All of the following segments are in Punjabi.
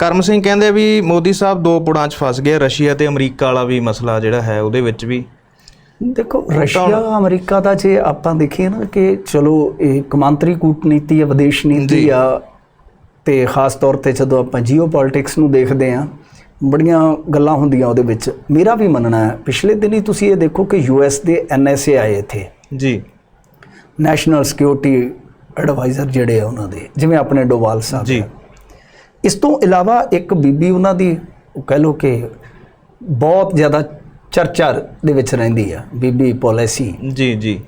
ਕਰਮ ਸਿੰਘ ਕਹਿੰਦੇ ਵੀ ਮੋਦੀ ਸਾਹਿਬ ਦੋ ਪੁੜਾਂ 'ਚ ਫਸ ਗਏ ਰਸ਼ੀਆ ਤੇ ਅਮਰੀਕਾ ਵਾਲਾ ਵੀ ਮਸਲਾ ਜਿਹੜਾ ਹੈ ਉਹਦੇ ਵਿੱਚ ਵੀ। ਦੇਖੋ ਰਸ਼ੀਆ ਅਮਰੀਕਾ ਦਾ ਜੇ ਆਪਾਂ ਦੇਖੀਏ ਨਾ ਕਿ ਚਲੋ ਇਹ ਕਮਾਂਤਰੀ ਕੂਟਨੀਤੀ ਆ ਵਿਦੇਸ਼ ਨੀਤੀ ਆ ਤੇ ਖਾਸ ਤੌਰ ਤੇ ਜਦੋਂ ਆਪਾਂ ਜੀਓਪੋਲਿਟਿਕਸ ਨੂੰ ਦੇਖਦੇ ਆ ਬੜੀਆਂ ਗੱਲਾਂ ਹੁੰਦੀਆਂ ਉਹਦੇ ਵਿੱਚ। ਮੇਰਾ ਵੀ ਮੰਨਣਾ ਹੈ ਪਿਛਲੇ ਦਿਨੀ ਤੁਸੀਂ ਇਹ ਦੇਖੋ ਕਿ ਯੂਐਸ ਦੇ ਐਨਐਸਏ ਆਏ ਇੱਥੇ। ਜੀ। ਨੈਸ਼ਨਲ ਸਿਕਿਉਰਿਟੀ ਐਡਵਾਈਜ਼ਰ ਜਿਹੜੇ ਆ ਉਹਨਾਂ ਦੇ ਜਿਵੇਂ ਆਪਣੇ ਡੋਵਾਲ ਸਾਹਿਬ ਜੀ। ਇਸ ਤੋਂ ਇਲਾਵਾ ਇੱਕ ਬੀਬੀ ਉਹਨਾਂ ਦੀ ਉਹ ਕਹਿ ਲੋ ਕਿ ਬਹੁਤ ਜ਼ਿਆਦਾ ਚਰਚਾ ਦੇ ਵਿੱਚ ਰਹਿੰਦੀ ਆ ਬੀਬੀ ਪੋਲਿਸੀ। ਜੀ ਜੀ।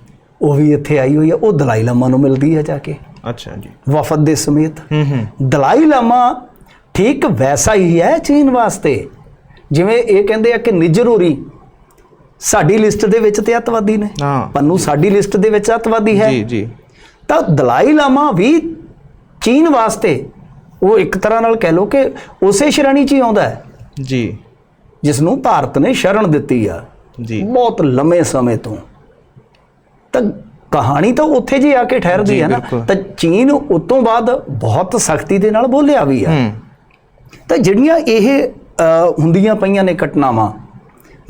ਉਹ ਵੀ ਇੱਥੇ ਆਈ ਹੋਈ ਆ ਉਹ ਦਲਾਈ ਲਾਮਾ ਨੂੰ ਮਿਲਦੀ ਆ ਜਾ ਕੇ। ਅੱਛਾ ਜੀ। ਵਫਦ ਦੇ ਸਮੇਤ। ਹੂੰ ਹੂੰ। ਦਲਾਈ ਲਾਮਾ ਠੀਕ ਵੈਸਾ ਹੀ ਹੈ ਚੀਨ ਵਾਸਤੇ। ਜਿਵੇਂ ਇਹ ਕਹਿੰਦੇ ਆ ਕਿ ਨਿਜਰੂਰੀ ਸਾਡੀ ਲਿਸਟ ਦੇ ਵਿੱਚ ਤੇ ਅੱਤਵਾਦੀ ਨੇ। ਹਾਂ। ਪੰਨੂ ਸਾਡੀ ਲਿਸਟ ਦੇ ਵਿੱਚ ਅੱਤਵਾਦੀ ਹੈ। ਜੀ ਜੀ। ਤਾਂ ਦਲਾਈ ਲਾਮਾ ਵੀ ਚੀਨ ਵਾਸਤੇ ਉਹ ਇੱਕ ਤਰ੍ਹਾਂ ਨਾਲ ਕਹਿ ਲੋ ਕਿ ਉਸੇ ਸ਼੍ਰੇਣੀ 'ਚ ਹੀ ਆਉਂਦਾ ਹੈ। ਜੀ। ਜਿਸ ਨੂੰ ਭਾਰਤ ਨੇ ਸ਼ਰਨ ਦਿੱਤੀ ਆ। ਜੀ। ਬਹੁਤ ਲੰਮੇ ਸਮੇਂ ਤੋਂ। ਤਾਂ ਕਹਾਣੀ ਤਾਂ ਉੱਥੇ ਜੀ ਆ ਕੇ ਠਹਿਰਦੀ ਹੈ ਨਾ। ਤਾਂ ਚੀਨ ਉਸ ਤੋਂ ਬਾਅਦ ਬਹੁਤ ਸਖਤੀ ਦੇ ਨਾਲ ਬੋਲਿਆ ਵੀ ਆ। ਤਾਂ ਜਿਹੜੀਆਂ ਇਹ ਹੁੰਦੀਆਂ ਪਈਆਂ ਨੇ ਘਟਨਾਵਾਂ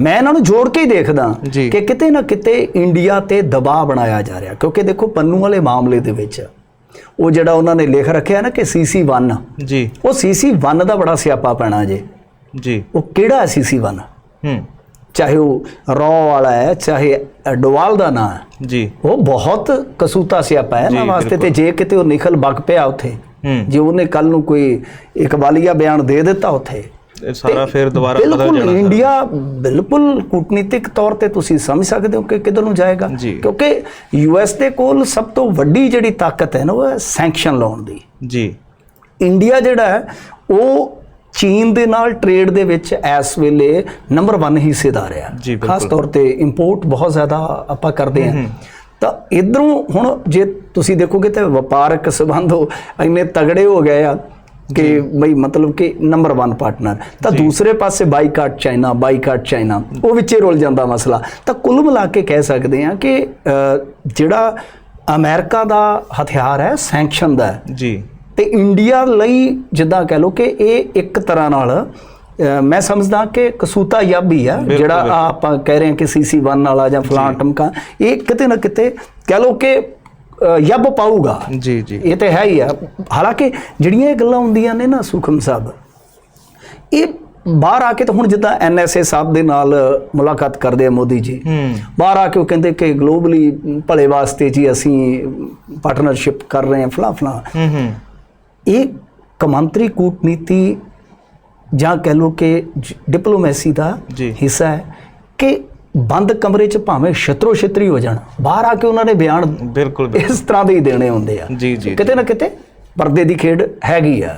ਮੈਂ ਇਹਨਾਂ ਨੂੰ ਜੋੜ ਕੇ ਹੀ ਦੇਖਦਾ। ਕਿ ਕਿਤੇ ਨਾ ਕਿਤੇ ਇੰਡੀਆ ਤੇ ਦਬਾਅ ਬਣਾਇਆ ਜਾ ਰਿਹਾ। ਕਿਉਂਕਿ ਦੇਖੋ ਪੰਨੂ ਵਾਲੇ ਮਾਮਲੇ ਦੇ ਵਿੱਚ ਉਹ ਜਿਹੜਾ ਉਹਨਾਂ ਨੇ ਲਿਖ ਰੱਖਿਆ ਨਾ ਕਿ CC1 ਜੀ। ਉਹ CC1 ਦਾ ਬੜਾ ਸਿਆਪਾ ਪੈਣਾ ਜੇ। ਜੀ। ਉਹ ਕਿਹੜਾ CC1 ਹੂੰ। ਚਾਹੇ ਉਹ ਰॉ ਵਾਲਾ ਹੈ ਚਾਹੇ ਡੋਵਾਲ ਦਾ ਨਾਂ ਹੈ। ਜੀ। ਉਹ ਬਹੁਤ ਕਸੂਤਾ ਸਿਆਪਾ ਹੈ ਨਾ ਵਾਸਤੇ ਤੇ। ਜੇ ਕਿਤੇ ਉਹ ਨਿਕਲ ਬਗ ਪਿਆ ਉੱਥੇ। ਜੇ ਉਹਨੇ ਕੱਲ ਨੂੰ ਕੋਈ ਇਕਬਾਲੀਆ ਬਿਆਨ ਦੇ ਦਿੱਤਾ ਉੱਥੇ ਇਹ ਸਾਰਾ ਫਿਰ ਦੁਬਾਰਾ ਬਦਲ ਬਿਲਕੁਲ ਜਾਣਾ ਇੰਡੀਆ ਬਿਲਕੁਲ ਕੂਟਨੀਤਿਕ ਤੌਰ ਤੇ ਤੁਸੀਂ ਸਮਝ ਸਕਦੇ ਹੋ ਕਿ ਕਿੱਧਰ ਨੂੰ ਜਾਏਗਾ। ਕਿਉਂਕਿ ਯੂਐਸ ਦੇ ਕੋਲ ਸਭ ਤੋਂ ਵੱਡੀ ਜਿਹੜੀ ਤਾਕਤ ਹੈ ਨਾ ਉਹ ਹੈ ਸੈਂਕਸ਼ਨ ਲਾਉਣ ਦੀ। ਜੀ। ਇੰਡੀਆ ਜਿਹੜਾ ਹੈ ਉਹ ਚੀਨ ਦੇ ਨਾਲ ਟ੍ਰੇਡ ਦੇ ਵਿੱਚ ਇਸ ਵੇਲੇ ਨੰਬਰ 1 ਹਿੱਸੇਦਾਰ ਹੈ। ਖਾਸ ਤੌਰ ਤੇ ਇੰਪੋਰਟ ਬਹੁਤ ਜ਼ਿਆਦਾ ਆਪਾਂ ਕਰਦੇ ਹਾਂ। ਤਾਂ ਇਧਰੋਂ ਹੁਣ ਜੇ ਤੁਸੀਂ ਦੇਖੋਗੇ ਤਾਂ ਵਪਾਰਕ ਸਬੰਧ ਇੰਨੇ ਤਗੜੇ ਹੋ ਗਏ ਆ ਕਿ ਬਈ ਮਤਲਬ ਕਿ ਨੰਬਰ 1 ਪਾਰਟਨਰ ਤਾਂ ਦੂਸਰੇ ਪਾਸੇ ਬਾਈਕਾਟ ਚਾਈਨਾ ਬਾਈਕਾਟ ਚਾਈਨਾ ਉਹ ਵਿੱਚੇ ਰੁਲ ਜਾਂਦਾ ਮਸਲਾ। ਤਾਂ ਕੁੱਲ ਮਿਲਾ ਕੇ ਕਹਿ ਸਕਦੇ ਹਾਂ ਕਿ ਜਿਹੜਾ ਅਮਰੀਕਾ ਦਾ ਹਥਿਆਰ ਹੈ ਸੈਂਕਸ਼ਨ ਦਾ ਜੀ। ਤੇ ਇੰਡੀਆ ਲਈ ਜਿੱਦਾਂ ਕਹਿ ਲਓ ਕਿ ਇਹ ਇੱਕ ਤਰ੍ਹਾਂ ਨਾਲ ਮੈਂ ਸਮਝਦਾ ਕਿ ਕਸੂਤਾ ਯਾਬੀ ਆ ਜਿਹੜਾ ਆਪਾਂ ਕਹਿ ਰਹੇ ਹਾਂ ਕਿ CC1 ਵਾਲਾ ਜਾਂ ਫਲਾਂ ਟਮਕਾ ਇਹ ਕਿਤੇ ਨਾ ਕਿਤੇ ਕਹਿ ਲਓ ਕਿ ਯੱਬ ਪਾਊਗਾ। ਜੀ ਜੀ। ਇਹ ਤੇ ਹੈ ਹੀ ਆ। ਹਾਲਾਂਕਿ ਜਿਹੜੀਆਂ ਇਹ ਗੱਲਾਂ ਹੁੰਦੀਆਂ ਨੇ ਨਾ ਸੁਖਮ ਸਾਹਿਬ ਇਹ ਬਾਹਰ ਆ ਕੇ ਤਾਂ ਹੁਣ ਜਿੱਦਾਂ ਐਨਐਸਏ ਸਾਹਿਬ ਦੇ ਨਾਲ ਮੁਲਾਕਾਤ ਕਰਦੇ ਆ ਮੋਦੀ ਜੀ। ਬਾਹਰ ਆ ਕੇ ਉਹ ਕਹਿੰਦੇ ਕਿ ਗਲੋਬਲੀ ਭਲੇ ਵਾਸਤੇ ਜੀ ਅਸੀਂ ਪਾਰਟਨਰਸ਼ਿਪ ਕਰ ਰਹੇ ਹਾਂ ਫਲਾਂ ਫਲਾਂ ਇਹ ਕਮਾਂਤਰੀ ਕੂਟਨੀਤੀ ਜਾਂ ਕਹਿ ਲਓ ਕਿ ਡਿਪਲੋਮੈਸੀ ਦਾ। ਹਿੱਸਾ ਹੈ ਕਿ ਬੰਦ ਕਮਰੇ 'ਚ ਭਾਵੇਂ ਛਤਰੋ ਛਤਰੀ ਹੋ ਜਾਣ ਬਾਹਰ ਆ ਕੇ ਉਹਨਾਂ ਨੇ ਬਿਆਨ ਬਿਲਕੁਲ। ਇਸ ਤਰ੍ਹਾਂ ਦੇ ਹੀ ਦੇਣੇ ਹੁੰਦੇ ਆ। ਜੀ, ਜੀ, ਕਿਤੇ ਨਾ ਕਿਤੇ ਪਰਦੇ ਦੀ ਖੇਡ ਹੈਗੀ ਆ।